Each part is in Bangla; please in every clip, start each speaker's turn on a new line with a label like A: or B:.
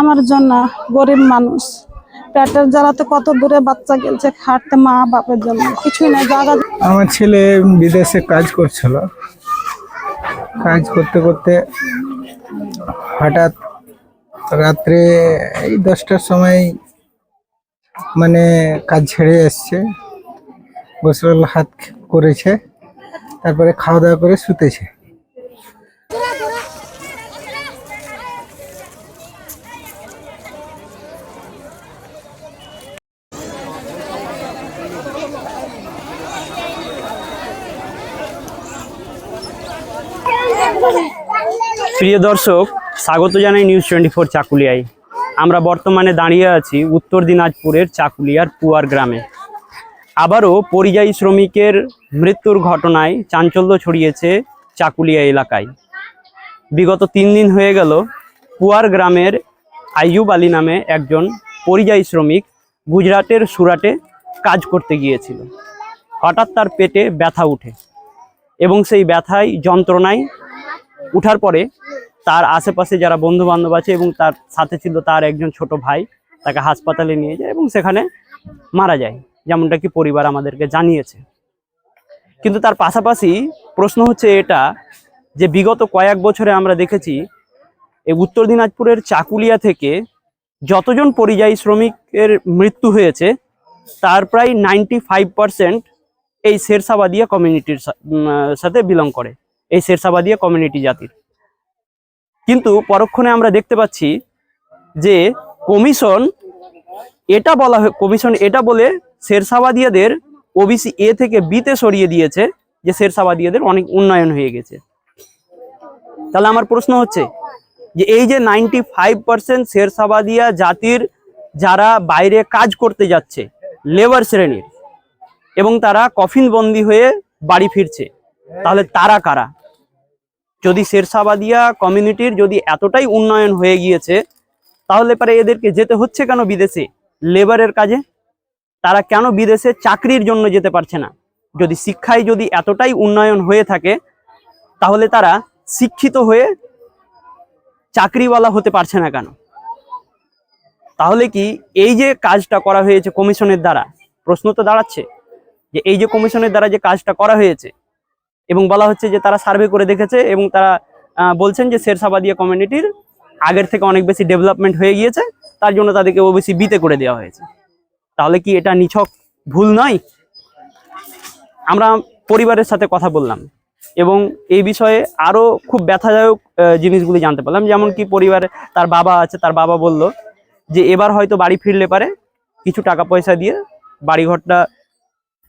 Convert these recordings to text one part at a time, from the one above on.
A: আমার জন্য গরিব মানুষ। পেটের জ্বালাতে কত দূরে বাচ্চা গেছে, খাটতে মা বাপের জন্য কিছুই নাই জায়গা
B: আমার ছেলে বিদেশে কাজ করছিল। কাজ করতে করতে হঠাৎ রাত্রে এই দশটার সময় মানে কাজ ছেড়ে এসছে। গোসল হাত করেছে, তারপরে খাওয়া দাওয়া করে শুতেছে।
C: প্রিয় দর্শক, স্বাগত জানাই নিউজ টোয়েন্টি ফোর চাকুলিয়ায়। আমরা বর্তমানে দাঁড়িয়ে আছি উত্তর দিনাজপুরের চাকুলিয়ার পুয়ার গ্রামে। আবারও পরিযায়ী শ্রমিকের মৃত্যুর ঘটনায় চাঞ্চল্য ছড়িয়েছে চাকুলিয়া এলাকায়। বিগত তিন দিন হয়ে গেল পুয়ার গ্রামের আইয়ুব আলী নামে একজন পরিযায়ী শ্রমিক গুজরাটের সুরাটে কাজ করতে গিয়েছিল। হঠাৎ তার পেটে ব্যথা উঠে এবং সেই ব্যথায় যন্ত্রণায় উঠার পরে তার আশেপাশে যারা বন্ধু বান্ধব আছে এবং তার সাথে ছিল তার একজন ছোট ভাই, তাকে হাসপাতালে নিয়ে যায় এবং সেখানে মারা যায়। যেমনটা কি পরিবার আমাদেরকে জানিয়েছে। কিন্তু তার পাশাপাশি প্রশ্ন হচ্ছে এটা যে বিগত কয়েক বছরে আমরা দেখেছি এই উত্তর দিনাজপুরের চাকুলিয়া থেকে যতজন পরিযায়ী শ্রমিকের মৃত্যু হয়েছে, তার প্রায় নাইনটি ফাইভ পার্সেন্ট এই শেরসাবাদিয়া কমিউনিটির সাথে বিলং করে। এই শেরসাবাদিয়া কমিউনিটি জাতির। কিন্তু পরক্ষণে আমরা দেখতে পাচ্ছি যে কমিশন এটা বলা কমিশন এটা বলে শেরসাবাদিয়াদের ওবিসি এ থেকে বিতে সরিয়ে দিয়েছে যে শেরসাবাদিয়াদের অনেক উন্নয়ন হয়ে গেছে। তাহলে আমার প্রশ্ন হচ্ছে যে এই যে নাইনটি ফাইভ পার্সেন্ট শেরশাবাদিয়া জাতির যারা বাইরে কাজ করতে যাচ্ছে লেবার শ্রেণির, এবং তারা কফিন বন্দি হয়ে বাড়ি ফিরছে, তাহলে তারা কারা? যদি শেরশাবাদিয়া কমিউনিটির যদি এতটাই উন্নয়ন হয়ে গিয়েছে, তাহলে পরে এদেরকে যেতে হচ্ছে কেন বিদেশে? লেবারের কাজে? তারা কেন বিদেশে চাকরির জন্য যেতে পারছে না? যদি শিক্ষায় যদি এতটাই উন্নয়ন হয়ে থাকে, তাহলে তারা শিক্ষিত হয়ে চাকরিওয়ালা হতে পারছে না কেন? তাহলে কি এই যে কাজটা করা হয়েছে কমিশনের দ্বারা, প্রশ্ন তো দাঁড়াচ্ছে যে এই যে কমিশনের দ্বারা যে কাজটা করা হয়েছে এবং বলা হচ্ছে যে তারা সার্ভে করে দেখেছে এবং তারা বলছেন যে শেরসাবাদিয়া কমিউনিটির আগের থেকে অনেক বেশি ডেভেলপমেন্ট হয়ে গিয়েছে, তার জন্য তাদেরকে ও ওবিসি বিতে করে দেওয়া হয়েছে। তাহলে কি এটা নিছক ভুল নয়? আমরা পরিবারের সাথে কথা বললাম এবং এই বিষয়ে আরও খুব ব্যথাদায়ক জিনিসগুলি জানতে পারলাম। যেমন কি পরিবারে, তার বাবা আছে, তার বাবা বলল যে এবার হয়তো বাড়ি ফিরলে পারে কিছু টাকা পয়সা দিয়ে বাড়িঘরটা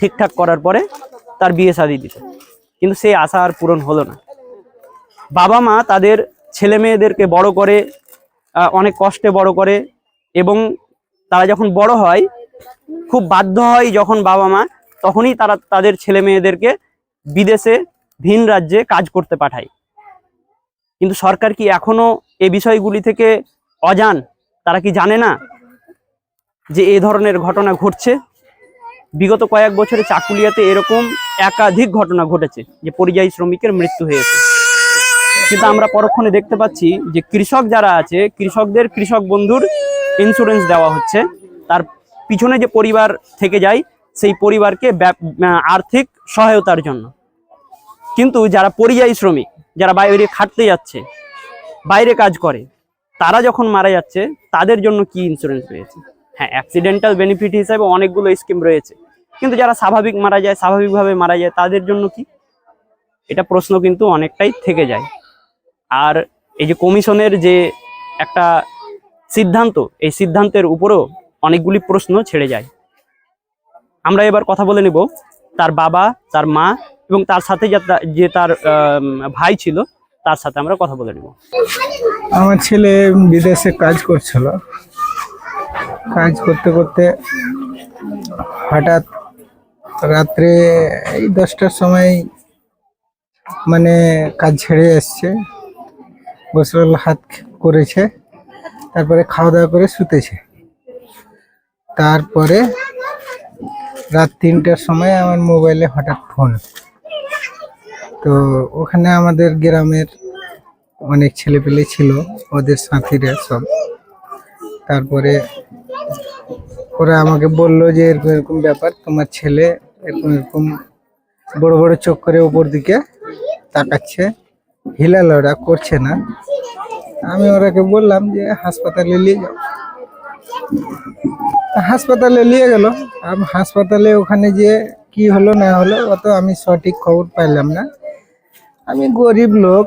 C: ঠিকঠাক করার পরে তার বিয়ে শাদি দিতে। কিন্তু সেই আশা আর পূরণ হলো না। বাবা মা তাদের ছেলে মেয়েদেরকে বড় করে অনেক কষ্টে বড় করে এবং তারা যখন বড় হয়, খুব বাধ্য হয় যখন বাবা মা, তখনই তারা তাদের ছেলে মেয়েদেরকে বিদেশে ভিন রাজ্যে কাজ করতে পাঠায়। কিন্তু সরকার কি এখনও এ বিষয়গুলি থেকে অজান? তারা কি জানে না যে এ ধরনের ঘটনা ঘটছে? বিগত কয়েক বছরে চাকুলিয়াতে এরকম একাধিক ঘটনা ঘটেছে যে পরিযায়ী শ্রমিকের মৃত্যু হয়েছে। কিন্তু আমরা পরক্ষণে দেখতে পাচ্ছি যে কৃষক যারা আছে, কৃষকদের কৃষক বন্ধুর ইন্স্যুরেন্স দেওয়া হচ্ছে। তার পিছনে যে পরিবার থেকে যায়, সেই পরিবারকে আর্থিক সহায়তার জন্য। কিন্তু যারা পরিযায়ী শ্রমিক, যারা বাইরে খাটতে যাচ্ছে, বাইরে কাজ করে, তারা যখন মারা যাচ্ছে, তাদের জন্য কি ইন্স্যুরেন্স রয়েছে? হ্যাঁ অ্যাক্সিডেন্টাল বেনিফিট হিসাবে অনেকগুলো স্কিম রয়েছে। কিন্তু যারা স্বাভাবিক মারা যায়, স্বাভাবিকভাবে মারা যায়, তাদের জন্য কি? এটা প্রশ্ন কিন্তু অনেকটাই থেকে যায়। আর এই যে কমিশনের যে একটা সিদ্ধান্ত, এই সিদ্ধান্তের উপরেও অনেকগুলি প্রশ্ন ছেড়ে যায়। আমরা এবার কথা বলে নেব, তার বাবা, তার মা এবং তার সাথে যে তার ভাই ছিল, তার সাথে আমরা কথা বলে নেব।
B: আমার ছেলে বিদেশে কাজ করছিল। কাজ করতে করতে হঠাৎ রাত্রে এই দশটার সময় মানে কাজ ছেড়ে এসছে। গোসল হাত করেছে, তারপরে খাওয়া দাওয়া করে শুতেছে। তারপরে রাত তিনটার সময় আমার মোবাইলে হঠাৎ ফোন। তো ওখানে আমাদের গ্রামের অনেক ছেলেপেলে ছিল, ওদের সাথীরা সব। তারপরে ওরা আমাকে বলল যে এরকম এরকম ব্যাপার, তোমার ছেলে এরকম এরকম বড় বড় চোখ করে উপর দিকে তাকাচ্ছে। হিলাল ওরা করছে না। আমি ওরাকে বললাম যে হাসপাতালে নিয়ে যাও। হাসপাতালে নিয়ে গেল। আমি হাসপাতালে ওখানে যে কি হলো না হলো, অত আমি সঠিক খবর পাইলাম না। আমি গরিব লোক,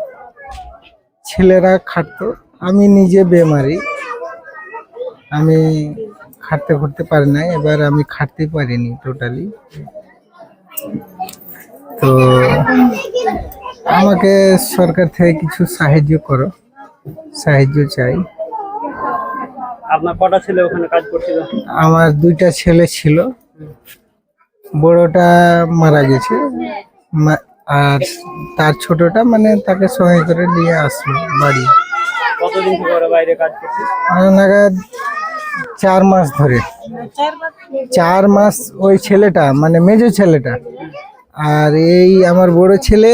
B: ছেলেরা খাটতো। আমি নিজে বেমারি। আমি খাটতে খুঁটতে পারি না এবার আমি খাটতে পারিনি টোটালি তো আমাকে সরকার থেকে কিছু সাহায্য করো সাহায্য চাই।
C: আপনার কটা ছেলে ওখানে কাজ করছিল?
B: আমার দুইটা ছেলে ছিল বড়টা মারা গেছে আর তার ছোটটা মানে তাকে সহায় করে নিয়ে আসলো বাড়ি।
C: কতদিন ওরা বাইরে কাজ করছে?
B: নাগাদ চার মাস ধরে। চার মাস ওই ছেলেটা মানে মেজো ছেলেটা। আর এই আমার বড় ছেলে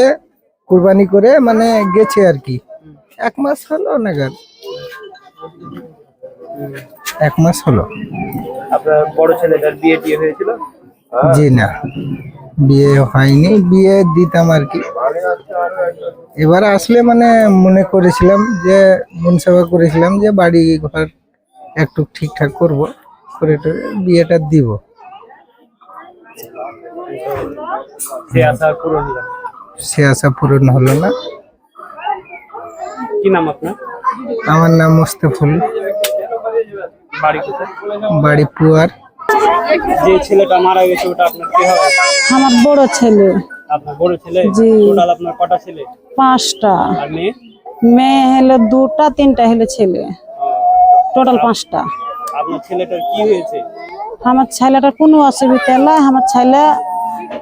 B: কুরবানি করে মানে গেছে আর কি। এক মাস হলো নাগাদ। এক মাস হলো।
C: আপনার বড় ছেলেটার বিয়ে টিয়ে হয়েছিল?
B: জি না বিয়ে হয়নি। বিয়ে দিতাম আর কি। এবার আসলে মানে মনে করেছিলাম যে মন সেবা করেছিলাম যে বাড়ি ঘর একটু ঠিকঠাক করব করে বিয়েটা দিব।
C: সে আশা পূরণ হলো না।
B: সে আশা পূরণ হলো না।
C: কি নাম আপনার?
B: আমার নাম মোস্তফুল।
C: বাড়ি কোথায়?
B: বাড়ি পুয়ার।
C: যে ছেলেটা মারা গেছে ওটা আপনার কি হবে?
A: আমার বড় ছেলে।
C: আপনার বড় ছেলে? টোটাল আপনার কটা ছেলে?
A: পাঁচটা।
C: আর মেয়ে?
A: মেয়ে হলো দুটা তিনটা হলো ছেলে। টোটাল পাঁচটা।
C: আপনার ছেলেটার কি হয়েছে?
A: আমার ছেলেটার কোনো অসুবিধা নাই। আমার ছেলে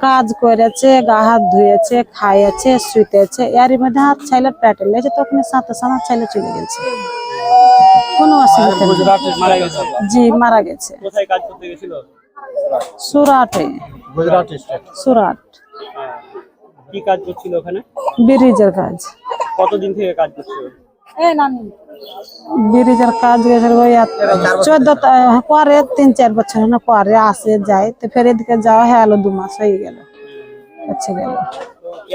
A: কাজ করেছে গা হাত ধুয়েছে খাইয়েছে শুইতেছে। এর মধ্যে হাত ছেলে পেটে লেগেছে তখন সাথে সাথে ছেলে চলে গেছে। কোনো অসুবিধা নেই।
C: মারা গেছে।
A: জি মারা গেছে।
C: কোথায় কাজ করতে গেছিল?
A: সুরাটে। সুরাট।
C: কি কাজ করছিল ওখানে?
A: ব্রিজের কাজ।
C: কতদিন থেকে কাজ করছিল?
A: ব্রিজের কাজ গেছে ওই চোদ্দ পরে তিন চার বছর না পরে আসে যায়। তো ফের এদিকে যাওয়া হয়ে দু মাস হয়ে গেল হচ্ছে গেল।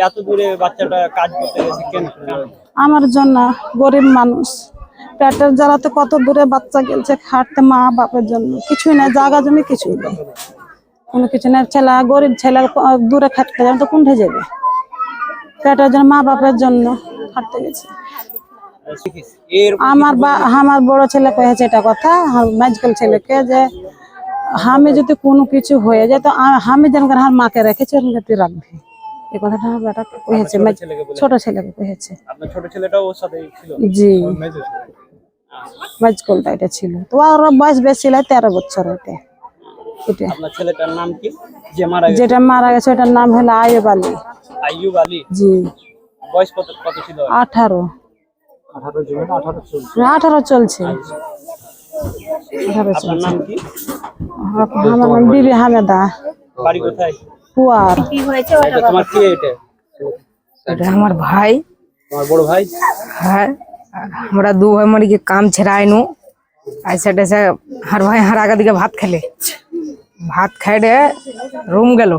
C: এত দূরে বাচ্চাটা কাজ করতে গেছে কেন?
A: আমার জন্য গরিব মানুষ। পেটের জ্বালাতে কত দূরে বাচ্চা গেলছে খাটতে মা বাপের জন্য। কিছুই নাই জায়গা জমি কিছুই নেই। কোনো কিছু নেই ছেলে গরিব ছেলে দূরে খাটতে যাবে তো কোনটা যাবে? পেটের জন্য মা বাপের জন্য খাটতে গেছে। আমার বা আমার বড় ছেলে কয়েছে এটা কথা। মেজকাল ছেলেকে যে আমি যদি কোনো কিছু হয়ে যায় তো আমি যেন আমার মাকে রেখেছি ওরকম তুই রাখবি। এই কথাটা আমার বেটা কহেছে মেজ-
C: ছেলেকে বলে?
A: ছোট ছেলেকে কহেছে
C: আপনার ছোট ছেলেটাও ওর সাথে ছিল?
A: জি। এটা ছিল। তো আর বয়স বেশি তেরো বছর এটা এটা।
C: আপনার ছেলেটার নাম কি? যে মারা গেছে?
A: যেটা মারা গেছে ওটার নাম হলো আয়ুব আলী।
C: আইয়ুব আলী?
A: জি।
C: বয়স কত কত ছিল?
A: আঠারো। আঠারো চলছে? আঠারো
C: আপনার
A: চলছে।
C: নাম কি?
A: আমার নাম বিবি হামেদা।
C: বাড়ি কোথায়?
A: পুয়ার।
C: এটা তোমার কি এটা?
D: এটা আমার ভাই।
C: তোমার বড় ভাই?
D: হ্যাঁ আমরা দু ভাই মানে কি কাম ছেড়াইনু। আইসা টেসে হার ভাই হার আগা দিকে ভাত খেলে। ভাত খাই রে রুম গেল।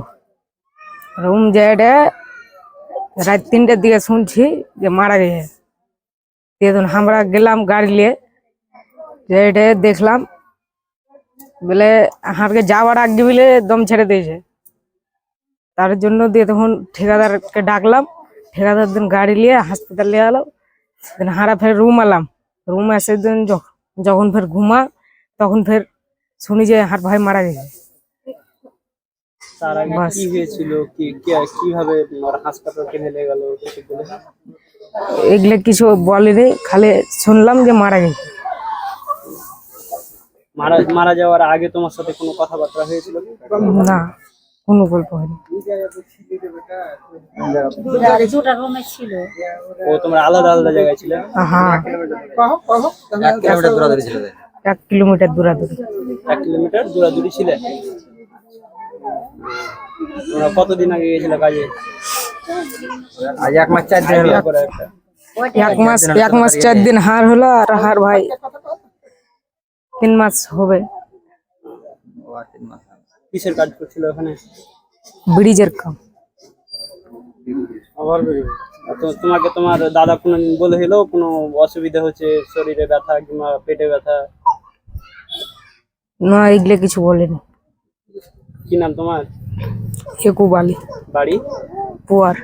D: রুম যে রে রাত তিনটের দিকে শুনছি যে মারা গেছে। দিয়ে তখন আমরা গেলাম গাড়ি নিয়ে যে রে দেখলাম বলে হারকে যাওয়ার আগে বলে দম ছেড়ে দিয়েছে। তার জন্য দিয়ে তখন ঠিকাদারকে ডাকলাম ঠিকাদার দিন গাড়ি নিয়ে হাসপাতালে এলাম দিন হাঁড়া ফের রুম এলাম। রুম এসে দিন যখন ফের ঘুমা তখন ফের শুনি যে হার ভাই মারা গেছে।
C: তার আগে কি হয়েছিল? কি কীভাবে হাসপাতাল গেল?
D: এগুলো কিছু বলেনি খালি শুনলাম যে মারা গেছে।
C: মারা মারা যাওয়ার আগে তোমার সাথে কোনো কথাবার্তা হয়েছিল
D: না কোনো গল্প হয়নি।
C: ও তোমরা আলাদা আলাদা জায়গায় ছিলে?
D: হ্যাঁ এক কিলোমিটার দূরাদূরি
C: এক কিলোমিটার দূরাদূরি। ছিলে? তোমরা কতদিন আগে গেছিলে কাজে? আজ এক মাস চার দিন একটা।
D: এক মাস এক মাস চার দিন হার হলো আর হার ভাই তিন মাস হবে।
C: কিসের কাজ করছিল ওখানে?
D: ব্রিজের কাম।
C: তো তোমাকে তোমার দাদা কোনো বলে হলো কোনো অসুবিধা হচ্ছে শরীরে ব্যথা কিংবা পেটে ব্যথা?
D: না এগুলো কিছু বলেনি।
C: কি নাম তোমার?
D: একু বালি
C: বাড়ি?
D: পুয়ার।